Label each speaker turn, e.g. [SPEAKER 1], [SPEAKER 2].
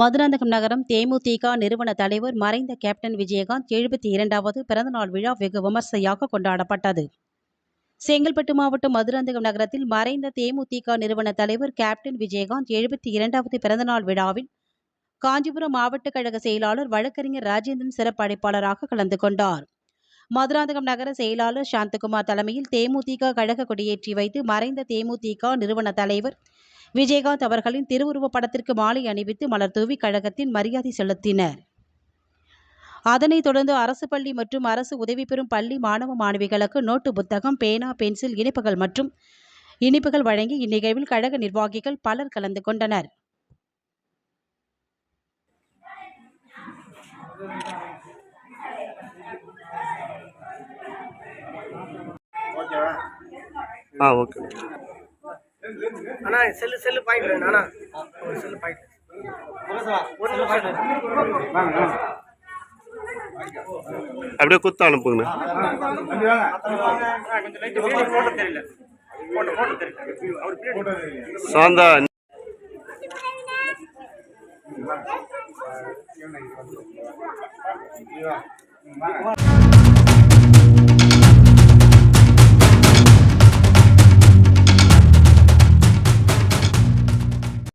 [SPEAKER 1] மதுராந்தகம் நகரம் தேமுதிக நிறுவன தலைவர் மறைந்த கேப்டன் விஜயகாந்த் எழுபத்தி இரண்டாவது பிறந்தநாள் விழா வெகு விமர்சையாக கொண்டாடப்பட்டது. செங்கல்பட்டு மாவட்டம் மதுராந்தகம் நகரத்தில் மறைந்த தேமுதிக நிறுவன தலைவர் கேப்டன் விஜயகாந்த் எழுபத்தி இரண்டாவது பிறந்தநாள் விழாவில் காஞ்சிபுரம் மாவட்ட கழக செயலாளர் வழக்கறிஞர் ராஜேந்திரன் சிறப்பு அழைப்பாளராக கலந்து கொண்டார். மதுராந்தகம் நகர செயலாளர் சாந்தகுமார் தலைமையில் தேமுதிக கழக கொடியேற்றி வைத்து மறைந்த தேமுதிக நிறுவன தலைவர் விஜயகாந்த் அவர்களின் திருவுருவப் படத்திற்கு மாலை அணிவித்து மலர் தூவி கழகத்தின் மரியாதை செலுத்தினர். அதனைத் தொடர்ந்து அரசு பள்ளி மற்றும் அரசு உதவி பெறும் பள்ளி மாணவ மாணவிகளுக்கு நோட்டு புத்தகம் பேனா பென்சில் இனிப்புகள் மற்றும் இனிப்புகள் வழங்கி இந்நிகழ்வில் கழக நிர்வாகிகள் பலர் கலந்து கொண்டனர்.
[SPEAKER 2] ஆ ஓகே.
[SPEAKER 3] அண்ணா செல்லு செல்லு பாயிண்ட் அண்ணா ஒரு செல்லு பாயிண்ட் ஒரு நிமிஷம்
[SPEAKER 2] அப்படியே குத்து
[SPEAKER 3] அனுப்புங்க
[SPEAKER 2] சாந்தா